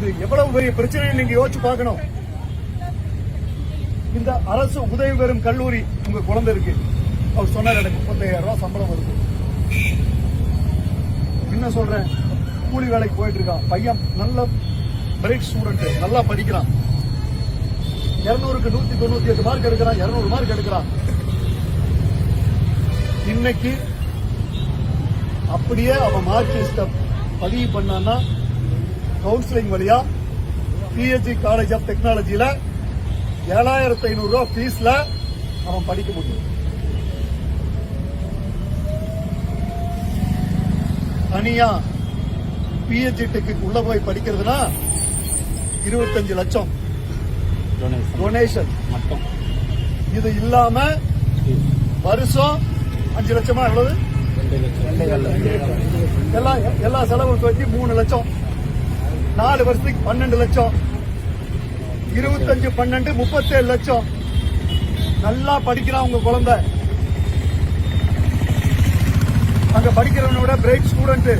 இது எவ்வளவு பெரிய பிரச்சனை நீங்க யோசிச்சு பார்க்கணும். இந்த அரசு உதவி பெறும் கல்லூரி உங்க குழந்தை இருக்கு. அவர் சொன்னார் எனக்கு முப்பத்தாயிரம் ரூபாய் சம்பளம் வருது என்ன சொல்றேன்? கூலி வேலைக்கு போயிட்டு இருக்கான் பையன் நல்ல பிரைட் ஸ்டூடெண்ட் நல்லா படிக்கிறான். இருநூறுக்கு நூத்தி தொண்ணூத்தி எட்டு மார்க் எடுக்கிறான். இருநூறு மார்க் எடுக்கிறான். இன்னைக்கு அப்படியே அவன் மார்க் லிஸ்ட பதிவு பண்ணான்னா கவுன்சிலிங் வழியா பிஹெச்டி காலேஜ் ஆஃப் டெக்னாலஜில ஏழாயிரத்தி ஐநூறு ரூபாய் ஃபீஸ்ல அவன் படிக்க முடியும். தனியா பிஹெச்டி டெக்கு உள்ள போய் படிக்கிறதுனா இருபத்தஞ்சு லட்சம். டொனேஷன் மட்டும் இது இல்லாம வருஷம் அஞ்சு லட்சமா எவ்வளவு? எல்லா எல்லா செலவும் வச்சு மூணு லட்சம். நாலு வருஷத்துக்கு பன்னெண்டு லட்சம். இருபத்தஞ்சு பன்னெண்டு முப்பத்தேழு லட்சம். நல்லா படிக்கிறான் உங்க குழந்தை. அங்க படிக்கிறவனோட விட பிரைட் ஸ்டூடெண்ட்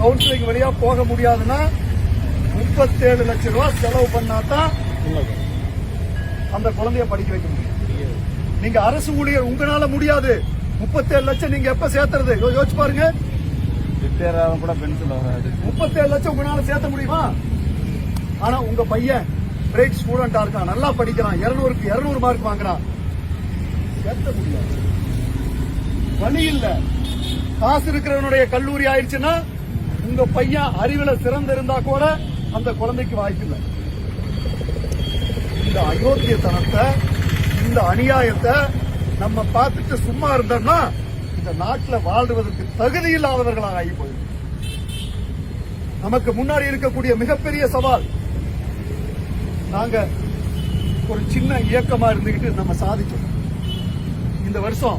கவுன்சிலிங் வழியா போக முடியாதுன்னா முப்பத்தேழு லட்சம் ரூபாய் செலவு பண்ணாதான் அந்த குழந்தைய படிக்க வைக்க முடியும். நீங்க அரசு ஊழியர் உங்களால முடியாது. முப்பத்தேழு லட்சம் நீங்க எப்ப சேர்த்துறது? யோசிச்சு பாருங்க. முப்பத்தேழாயிரம் கூட பென்சில் வராது முப்பத்தேழு லட்சம் உங்களால சேர்த்த முடியுமா? ஆனா உங்க பையன் பிரைட் ஸ்டூடெண்டா இருக்கான். நல்லா படிக்கிறான். இருநூறுக்கு இருநூறு மார்க் வாங்குறான். சேர்த்த முடியாது. வழி இல்ல. காசு இருக்கிறவனுடைய கல்லூரி ஆயிடுச்சுன்னா உங்க பையன் அறிவுல சிறந்து இருந்தா கூட அந்த குழந்தைக்கு வாய்ப்பு இல்லை. இந்த அயோக்கியத்தனத்தை இந்த அநியாயத்தை நம்ம பார்த்துட்டு சும்மா இருந்தோம்னா இந்த நாட்டில் வாழ்வதற்கு தகுதி இல்லாதவர்களாக ஆகி போயிடும் நமக்கு முன்னாடி இருக்கக்கூடிய மிகப்பெரிய சவால் நாங்க ஒரு சின்ன இயக்கமா இருந்துகிட்டு நம்ம சாதிச்சோம். இந்த வருஷம்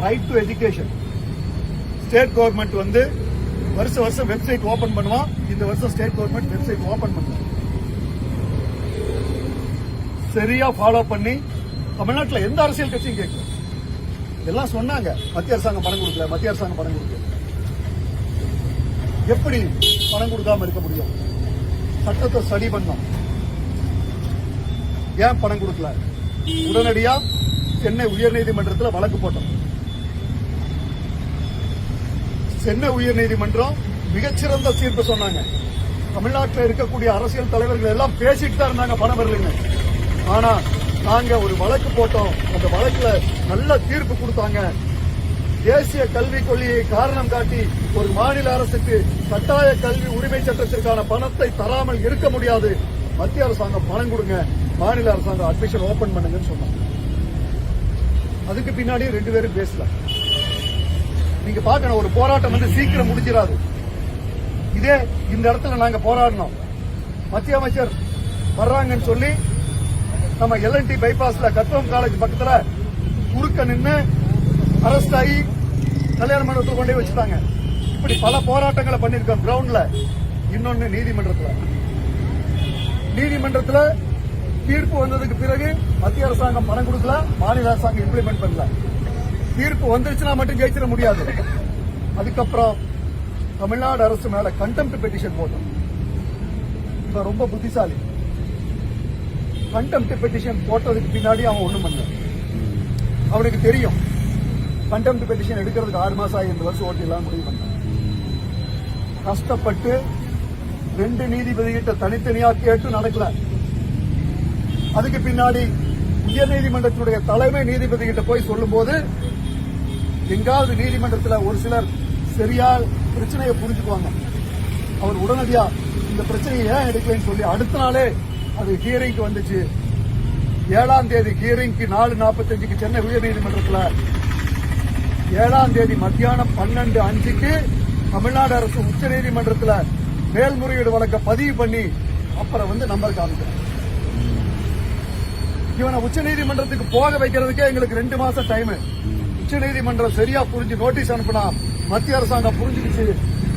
right to education state government வந்து வருஷ வருஷம் வெப்சைட் ஓபன் பண்ணுவான் இந்த வருஷம் ஸ்டேட் கவர்மெண்ட் வெப்சைட் ஓபன் பண்ணுவான் சரியா ஃபாலோ பண்ணி தமிழ்நாட்டில் எந்த அரசியல் கட்சியும் கேட்கும் எல்லாம் சொன்னாங்க. மத்திய அரசாங்கம் பணம் கொடுக்கல. மத்திய அரசாங்கம் பணம் கொடுக்கல. எப்படி பணம் கொடுக்காம இருக்க முடியும்? சட்டத்தை ஸ்டடி பண்ணோம் ஏன் பணம் கொடுக்கல? உடனடியா சென்னை உயர்நீதிமன்றத்தில் வழக்கு போட்டோம். சென்னை உயர்நீதிமன்றம் மிகச்சிறந்த தீர்ப்பு சொன்னாங்க. தமிழ்நாட்டில் இருக்கக்கூடிய அரசியல் தலைவர்கள் எல்லாம் பேசிட்டு தான் இருந்தாங்க பணம் வரலைங்க ஆனா நாங்க ஒரு வழக்கு போட்டோம். அந்த வழக்குல நல்ல தீர்ப்பு கொடுத்தாங்க. தேசிய கல்விக் கொள்கையை காரணம் காட்டி ஒரு மாநில அரசுக்கு கட்டாய கல்வி உரிமை சட்டத்திற்கான பணத்தை தராமல் இருக்க முடியாது. மத்திய அரசாங்கம் பணம் கொடுங்க. மாநில அரசாங்கம் அட்மிஷன் ஓபன் பண்ணுங்கன்னு சொன்னாங்க அதுக்கு பின்னாடி ரெண்டு பேரும் பேசல. நீங்க பார்க்கணும் ஒரு போராட்டம் வந்து சீக்கிரம் முடிஞ்சிடாது. இதே இந்த இடத்துல நாங்க போராடினோம். மத்திய அமைச்சர் வர்றாங்கன்னு சொல்லி நம்ம எல்என்டி பைபாஸ்ல கத்தோம் காலேஜ் பக்கத்துல குறுக்க நின்று அரெஸ்ட் ஆகி கல்யாண மண்டபத்தில் கொண்டு வச்சுட்டாங்க. இப்படி பல போராட்டங்களை பண்ணிருக்கோம் கிரவுண்ட்ல இன்னொன்னு நீதிமன்றத்தில். நீதிமன்றத்தில் தீர்ப்பு வந்ததுக்கு பிறகு மத்திய அரசாங்கம் பணம் கொடுக்கல மாநில அரசாங்கம் இம்ப்ளிமெண்ட் பண்ணல. தீர்ப்பு வந்துருச்சுன்னா மட்டும் ஜெயிச்சிட முடியாது. அதுக்கப்புறம் தமிழ்நாடு அரசு மேல கண்டெம்ட் பெட்டிஷன் போட்டோம். இவன் ரொம்ப புத்திசாலி. கண்டெம்ட் பெட்டிஷன் போட்டதுக்கு பின்னாடி அவன் ஒண்ணும் பண்ணல. அவனுக்கு தெரியும். கண்டெம்ட் பெட்டிஷன் எடுக்கிறதுக்கு ஆறு மாசம் ஆகி இந்த வருஷம் ஓட்டிலாம் முடிவு பண்ணான் கஷ்டப்பட்டு ரெண்டு நீதிபதிகிட்ட தனித்தனியா கேட்டு நடக்கல. அதுக்கு பின்னாடி உயர்நீதிமன்றத்தினுடைய தலைமை நீதிபதி கிட்ட போய் சொல்லும்போது எங்காவது நீதிமன்றத்தில் ஒரு சிலர் சரியா பிரச்சனையை புரிஞ்சுக்குவாங்க. அவர் உடனடியா இந்த பிரச்சனையை ஏன் எடுக்கலைன்னு சொல்லி அடுத்த நாளே அது ஹியரிங்க்கு வந்துச்சு. ஏழாம் தேதி ஹியரிங்க்கு நாலு நாற்பத்தஞ்சுக்கு சென்னை உயர்நீதிமன்றத்தில். ஏழாம் தேதி மத்தியானம் பன்னெண்டு அஞ்சுக்கு தமிழ்நாடு அரசு உச்சநீதிமன்றத்துல மேல்முறையீடு வழக்க பதிவு பண்ணி அப்புறம் வந்து நம்பர் காமிக்கிறேன் இவனை உச்சநீதிமன்றத்துக்கு போக வைக்கிறதுக்கே எங்களுக்கு ரெண்டு மாசம் டைம் உச்சநீதிமன்றம் சரியா புரிஞ்சு நோட்டீஸ் அனுப்பினா மத்திய அரசாங்கம் புரிஞ்சுக்கிச்சு.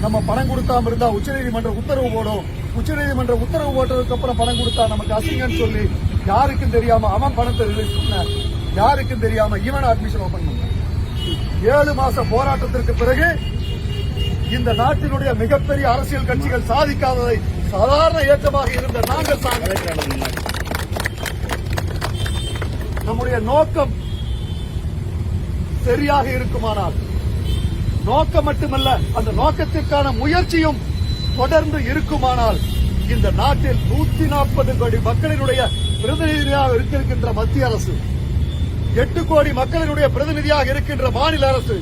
நம்ம பணம் கொடுக்காம இருந்தா உச்சநீதிமன்றம் உத்தரவு போடும். உச்சநீதிமன்றம் உத்தரவு போட்டதுக்கு அப்புறம் பணம் கொடுத்தா நமக்கு அசிங்கன்னு சொல்லி யாருக்கும் தெரியாம அவன் பணத்தை ரிலீஸ் பண்ண யாருக்கும் தெரியாம இவன் அட்மிஷன் ஓபன் பண்ண. ஏழு மாச போராட்டத்திற்கு பிறகு இந்த நாட்டினுடைய மிகப்பெரிய அரசியல் கட்சிகள் சாதிக்காததை சாதாரண ஏற்றமாக இருந்த நாங்கள் சாதிக்கிறோம் நம்முடைய நோக்கம் சரியாக இருக்குமானால் நோக்கம் மட்டுமல்ல அந்த நோக்கத்திற்கான முயற்சியும் தொடர்ந்து இருக்குமானால் இந்த நாட்டில் நூத்தி நாற்பது கோடி மக்களினுடைய பிரதிநிதியாக இருக்கின்ற மத்திய அரசு எட்டு கோடி மக்களினுடைய பிரதிநிதியாக இருக்கின்ற மாநில அரசு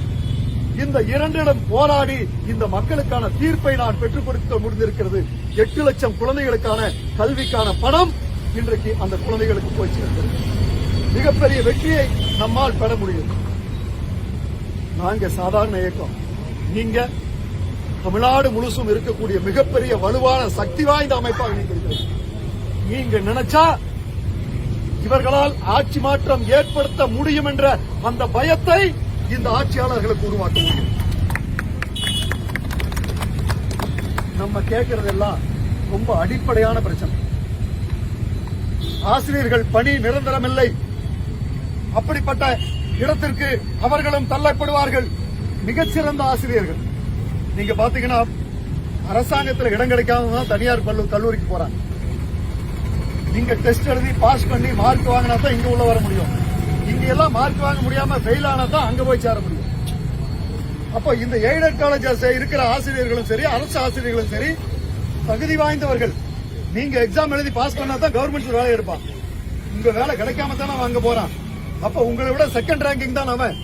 இந்த இரண்டிடம் போராடி இந்த மக்களுக்கான தீர்ப்பை நான் பெற்றுக் கொடுக்க முடிந்திருக்கிறது. எட்டு லட்சம் குழந்தைகளுக்கான கல்விக்கான பணம் இன்றைக்கு அந்த குழந்தைகளுக்கு போய் சேர்ந்தது மிகப்பெரிய வெற்றியை நம்மால் பெற முடியும். நாங்க சாதாரண இயக்கம். நீங்க தமிழ்நாடு முழுசும் இருக்கக்கூடிய மிகப்பெரிய வலுவான சக்தி வாய்ந்த அமைப்பாக நீங்க நீங்க நினைச்சா இவர்களால் ஆட்சி மாற்றம் ஏற்படுத்த முடியும் என்ற அந்த பயத்தை இந்த ஆட்சியாளர்களுக்கு உருவாக்க முடியும். நம்ம கேட்கறதெல்லாம் ரொம்ப அடிப்படையான பிரச்சனை. ஆசிரியர்கள் பணி நிரந்தரமில்லை. அப்படிப்பட்ட இடத்திற்கு அவர்களும் தள்ளப்படுவார்கள். மிகச்சிறந்த ஆசிரியர்கள். நீங்க பாத்தீங்கன்னா அரசாங்கத்தில் இடம் கிடைக்காம தான் தனியார் பள்ளு கல்லூரிக்கு போறாங்க. நீங்க டெஸ்ட் எழுதி பாஸ் பண்ணி மார்க் வாங்கினா தான் இங்க உள்ள வர முடியும். இங்க எல்லாம் மார்க் வாங்க முடியாம ஃபெயில் ஆனா தான் அங்க போய் சேர முடியும். அப்போ இந்த எய்டட் காலேஜஸ் இருக்கிற ஆசிரியர்களும் சரி அரசு ஆசிரியர்களும் சரி தகுதி வாய்ந்தவர்கள். நீங்க எக்ஸாம் எழுதி பாஸ் பண்ணா தான் கவர்மெண்ட் வேலை எடுப்பான். உங்க வேலை கிடைக்காம தானே அங்க போறான். அப்ப உங்களை விட செகண்ட் ரேங்கிங் தான் அவன்.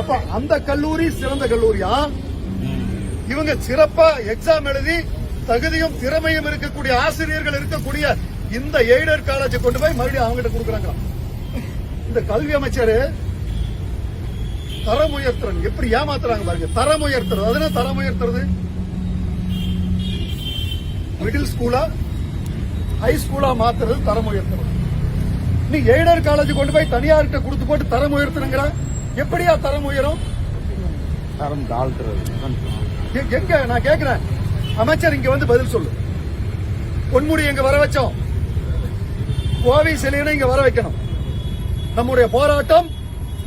அப்ப அந்த கல்லூரி சிறந்த கல்லூரியா? இவங்க சிறப்பா எக்ஸாம் எழுதி தகுதியும் திறமையும் இருக்கக்கூடிய ஆசிரியர்கள் இருக்கக்கூடிய இந்த எய்டர் காலேஜை கொண்டு போய் மறுபடியும் அவங்ககிட்ட கொடுக்குறாங்க. இந்த கல்வி அமைச்சர் தரம் உயர்த்துறாங்க எப்படி ஏமாத்துறாங்க பாருங்க. தரம் உயர்த்துறது அதுனா தரம் உயர்த்துறது மிடில் ஸ்கூலா ஹை ஸ்கூலா மாத்துறது தரம் உயர்த்துறது நீ எய்டர் காலேஜ் கொண்டு போய் தனியார்கிட்ட கொடுத்து போட்டு தரம் உயர்த்துனுங்கிற எப்படியா தரம் உயரும்? தரம் தாழ்த்துறது. எங்க? நான் கேக்குறேன். அமைச்சர் இங்க வந்து பதில் சொல்லு. பொன்முடி எங்க வர வச்சோம்? கோவை சிலையனை இங்க வர வைக்கணும். நம்முடைய போராட்டம்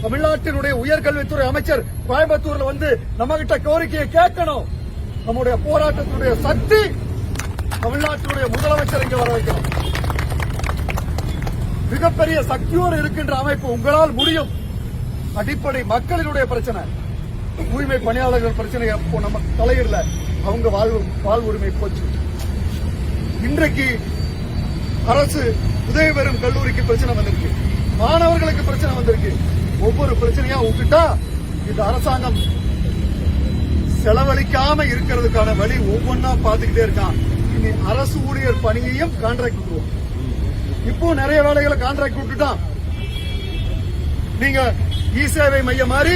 தமிழ்நாட்டினுடைய உயர்கல்வித்துறை அமைச்சர் கோயம்புத்தூர்ல வந்து நம்ம கிட்ட கோரிக்கையை கேட்கணும். நம்முடைய போராட்டத்தினுடைய சக்தி தமிழ்நாட்டினுடைய முதலமைச்சர் இங்க வர வைக்கணும். மிகப்பெரிய சக்தியோடு இருக்கின்ற அமைப்பு உங்களால் முடியும். அடிப்படை மக்களினுடைய பிரச்சனை. தூய்மை பணியாளர்கள் பிரச்சனை அப்போ நம்ம தலையிடல. அவங்க வாழ்வு வாழ்வுரிமை போச்சு. இன்றைக்கு அரசு உதவி பெறும் கல்லூரிக்கு பிரச்சனை வந்திருக்கு. மாணவர்களுக்கு பிரச்சனை வந்திருக்கு. ஒவ்வொரு பிரச்சனையா விட்டுட்டா இந்த அரசாங்கம் செலவழிக்காம இருக்கிறதுக்கான வழி ஒவ்வொன்னா பார்த்துக்கிட்டே இருக்கான். இனி அரசு ஊழியர் பணியையும் கான்ட்ராக்ட் இப்போ நிறைய வேலைகளை கான்ட்ராக்ட் விட்டுட்டான். நீங்க இ சேவை மையம் மாதிரி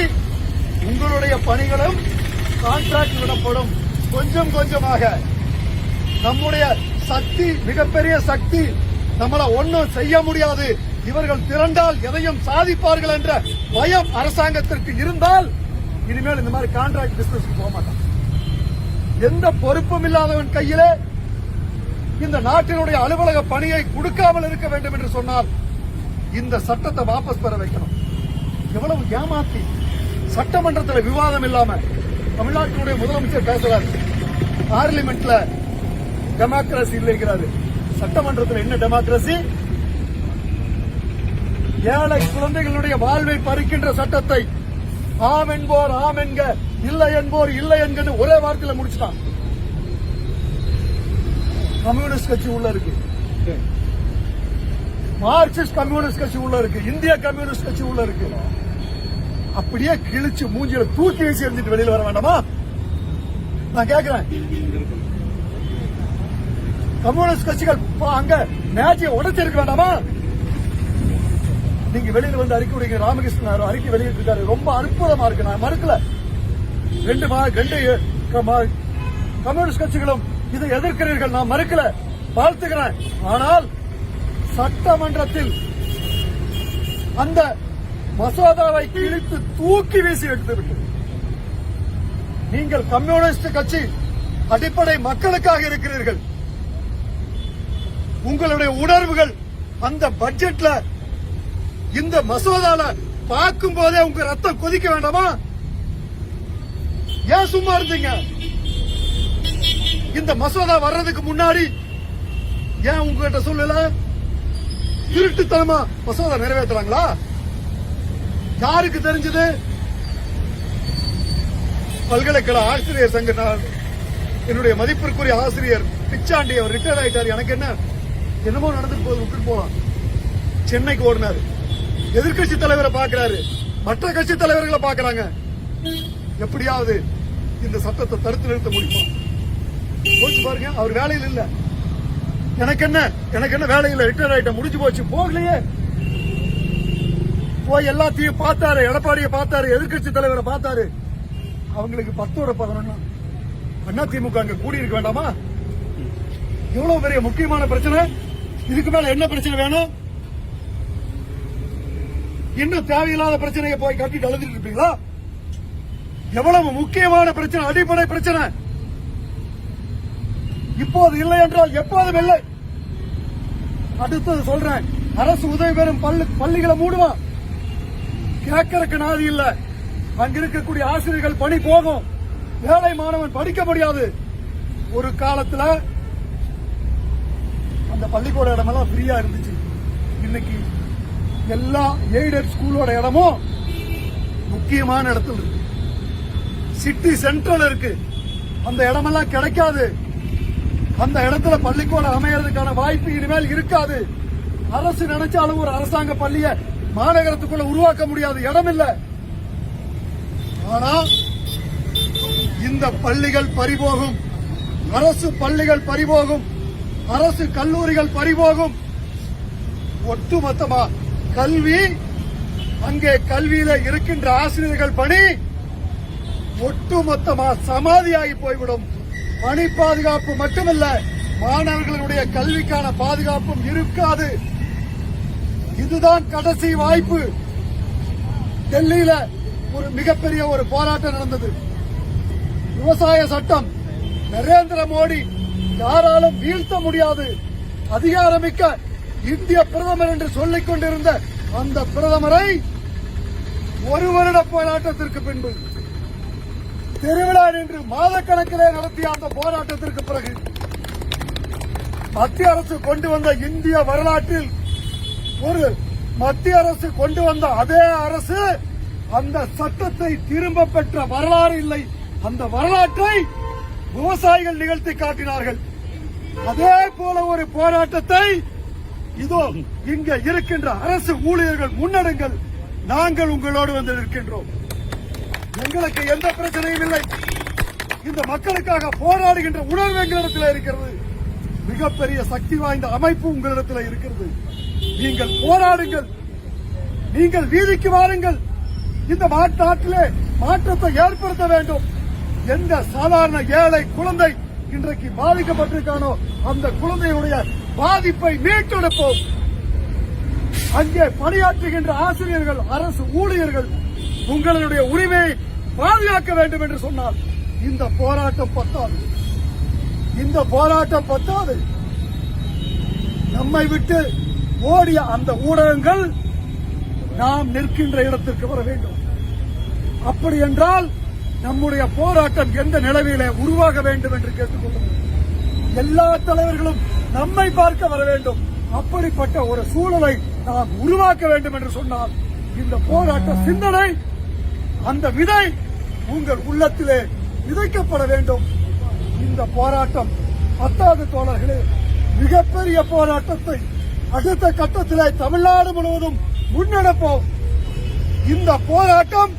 உங்களுடைய பணிகளும் கான்ட்ராக்ட் விடப்படும். கொஞ்சம் கொஞ்சமாக. நம்முடைய சக்தி மிகப்பெரிய சக்தி நம்மள ஒன்னும் செய்ய முடியாது. இவர்கள் திரண்டால் எதையும் சாதிப்பார்கள் என்ற பயம் அரசாங்கத்திற்கு இருந்தால் இனிமேல் இந்த மாதிரி கான்ட்ராக்ட் பிசினஸ் போக மாட்டான். எந்த பொறுப்பும் இல்லாதவன் கையிலே இந்த நாட்டினுடைய அலுவலக பணியை கொடுக்காமல் இருக்க வேண்டும் என்று சொன்னால் இந்த சட்டத்தை வாபஸ் பெற வைக்கணும். எவ்வளவு ஏமாத்தி சட்டமன்றத்தில் விவாதம் இல்லாம தமிழ்நாட்டினுடைய முதலமைச்சர் பேசுறாரு. பார்லிமெண்ட்ல டெமோக்ரஸி இல்லைங்கிறாரு சட்டமன்றத்தில் என்ன டெமோக்ரஸி ஏழை குழந்தைகளுடைய வாழ்வை பறிக்கின்ற சட்டத்தை ஆம் என்போர் ஆம் என்க இல்லை என்போர் இல்லை என்கன்னு ஒரே வார்த்தையில முடிச்சிட்டான். கம்யூனிஸ்ட் கட்சி உள்ள இருக்கு. மார்க்சிஸ்ட் கம்யூனிஸ்ட் கட்சி உள்ள இருக்கு. இந்திய கம்யூனிஸ்ட் கட்சி உள்ள இருக்கு. அப்படியே கிழிச்சு மூஞ்சில தூக்கி வீசி எறிஞ்சிட்டு வெளியில வர வேண்டாமா? நான் கேக்குறேன். கம்யூனிஸ்ட் கட்சிகள் பா- அங்க மேட்சை உடைச்சிருக்க வேண்டாமா? நீங்க வெளியில வந்து அறிக்கை விடுங்க. ராமகிருஷ்ணன் அறிக்கை வெளியிட்டு இருக்காரு ரொம்ப அற்புதமா இருக்கு. நான் மறுக்கல. ரெண்டு மா ரெண்டு கம்யூனிஸ்ட் கட்சிகளும் இதை எதிர்க்கிறீர்கள் நான் மறுக்கல வாழ்த்துகிறேன். ஆனால் சட்டமன்றத்தில் அந்த மசோதாவை கிழித்து தூக்கி வீசி எடுத்துவிட்டு நீங்கள் கம்யூனிஸ்ட் கட்சி அடிப்படை மக்களுக்காக இருக்கிறீர்கள். உங்களுடைய உணர்வுகள் அந்த பட்ஜெட்ல இந்த மசோதால பார்க்கும் போதே உங்க ரத்தம் கொதிக்க வேண்டாமா? ஏன் சும்மா இருந்தீங்க? இந்த மசோதா வர்றதுக்கு முன்னாடி ஏன் உங்ககிட்ட சொல்லல? திருட்டுத்தனமா மசோதா நிறைவேற்றுறாங்களா? யாருக்கு தெரிஞ்சது? பல்கலைக்கழக ஆசிரியர் சங்க என்னுடைய மதிப்பிற்குரிய ஆசிரியர் பிச்சாண்டி அவர் ரிட்டையர் ஆயிட்டார். எனக்கு என்ன? என்னமோ நடந்துட்டு போது விட்டுட்டு போலாம். சென்னைக்கு ஓடினாரு. எதிர்க்கட்சி தலைவரை பாக்குறாரு மற்ற கட்சி தலைவர்களை பாக்குறாங்க எப்படியாவது இந்த சட்டத்தை தடுத்து நிறுத்த முடியுமா? போச்சு பாருங்க அவர் வேலையில் இல்ல. எனக்கு என்ன எனக்கு என்ன வேலையில் ரிட்டையர் ஆயிட்ட முடிஞ்சு போச்சு. போகலையே. போய் எல்லாத்தையும் பார்த்தாரு. எடப்பாடியை பார்த்தாரு. எதிர்க்கட்சி தலைவரை பார்த்தாரு. அவங்களுக்கு பத்தோட பதினொன்னா. அண்ணா திமுக அங்க கூடி இருக்க வேண்டாமா? எவ்வளவு பெரிய முக்கியமான பிரச்சனை. இதுக்கு மேல என்ன பிரச்சனை வேணும்? இன்னும் தேவையில்லாத பிரச்சனையை போய் கட்டிட்டு அழுதுட்டு இருப்பீங்களா? எவ்வளவு முக்கியமான பிரச்சனை அடிப்படை பிரச்சனை. இப்போது இல்லை என்றால் எப்போதும் இல்லை. அடுத்தது சொல்றேன். அரசு உதவி பெறும் பள்ளி பள்ளிகளை மூடுவான் கேட்கறக்கு நாதி இல்ல. அங்க இருக்கக்கூடிய ஆசிரியர்கள் பணி போகும். வேலை மாணவன் படிக்க முடியாது. ஒரு காலத்துல அந்த பள்ளிக்கூட இடமெல்லாம் ஃப்ரீயா இருந்துச்சு. இன்னைக்கு எல்லா எய்டட் ஸ்கூலோட இடமும் முக்கியமான இடத்துல இருக்கு. சிட்டி சென்ட்ரல் இருக்கு. அந்த இடமெல்லாம் கிடைக்காது. அந்த இடத்துல பள்ளிக்கூடம் அமையறதுக்கான வாய்ப்பு இனிமேல் இருக்காது. அரசு நினைச்சாலும் ஒரு அரசாங்க பள்ளிய மாநகரத்துக்குள்ள உருவாக்க முடியாது. இடம் இல்ல ஆனா இந்த பள்ளிகள் பறிபோகும். அரசு பள்ளிகள் பறிபோகும். அரசு கல்லூரிகள் பறிபோகும். ஒட்டுமொத்தமா கல்வி அங்கே கல்வியில இருக்கின்ற ஆசிரியர்கள் பணி ஒட்டுமொத்தமா சமாதியாகி போய்விடும். பணி பாதுகாப்பு மட்டுமல்ல மாணவர்களுடைய கல்விக்கான பாதுகாப்பும் இருக்காது. இதுதான் கடைசி வாய்ப்பு. டெல்லியில ஒரு மிகப்பெரிய ஒரு போராட்டம் நடந்தது. விவசாய சட்டம். நரேந்திர மோடி யாராலும் வீழ்த்த முடியாது. அதிகாரமிக்க இந்திய பிரதமர் என்று சொல்லிக் கொண்டிருந்த அந்த பிரதமரை ஒரு வருட போராட்டத்திற்கு பின்பு திருவிழா நின்று மாதக்கணக்கிலே நடத்திய அந்த போராட்டத்திற்கு பிறகு மத்திய அரசு கொண்டு வந்த இந்திய வரலாற்றில் ஒரு மத்திய அரசு கொண்டு வந்த அதே அரசு அந்த சட்டத்தை திரும்ப பெற்ற வரலாறு இல்லை. அந்த வரலாற்றை விவசாயிகள் நிகழ்த்தி காட்டினார்கள். அதே போல ஒரு போராட்டத்தை இதோ இங்க இருக்கின்ற அரசு ஊழியர்கள் முன்னெடுங்கள். நாங்கள் உங்களோடு வந்து நிற்கின்றோம். எங்களுக்கு எந்த பிரச்சனையும் இல்லை. இந்த மக்களுக்காக போராடுகின்ற உணர்வு எங்களிடத்தில் இருக்கிறது. மிகப்பெரிய சக்தி வாய்ந்த அமைப்பு உங்களிடத்தில் இருக்கிறது. நீங்கள் போராடுங்கள். நீங்கள் வீதிக்கு வாருங்கள். இந்த நாட்டிலே மாற்றத்தை ஏற்படுத்த வேண்டும். எந்த சாதாரண ஏழை குழந்தை இன்றைக்கு பாதிக்கப்பட்டிருக்கானோ அந்த குழந்தையுடைய பாதிப்பை மீட்டெடுப்போம். அங்கே பணியாற்றுகின்ற ஆசிரியர்கள் அரசு ஊழியர்கள் உங்களுடைய உரிமையை பாதுகாக்க வேண்டும் என்று சொன்னால் இந்த போராட்டம் பத்தாது. இந்த போராட்டம் பத்தாது. நம்மை விட்டு ஓடிய அந்த ஊடகங்கள் நாம் நிற்கின்ற இடத்திற்கு வர வேண்டும். அப்படி என்றால் நம்முடைய போராட்டம் எந்த நிலவிலே உருவாக வேண்டும் என்று கேட்டுக்கொள்ளும். எல்லா தலைவர்களும் நம்மை பார்க்க வர வேண்டும். அப்படிப்பட்ட ஒரு சூழலை நாம் உருவாக்க வேண்டும் என்று சொன்னால் இந்த போராட்ட சிந்தனை அந்த விதை உங்கள் உள்ளத்திலே விதைக்கப்பட வேண்டும். இந்த போராட்டம் பத்தாவது தோழர்களே மிகப்பெரிய போராட்டத்தை அடுத்த கட்டத்திலே தமிழ்நாடு முழுவதும் முன்னெடுப்போம். இந்த போராட்டம்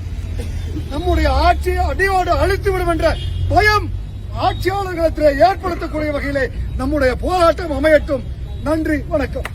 நம்முடைய ஆட்சியை அடியோடு அழித்துவிடும் என்ற பயம் ஆட்சியாளர்களிடத்திலே ஏற்படுத்தக்கூடிய வகையிலே நம்முடைய போராட்டம் அமையட்டும். நன்றி வணக்கம்.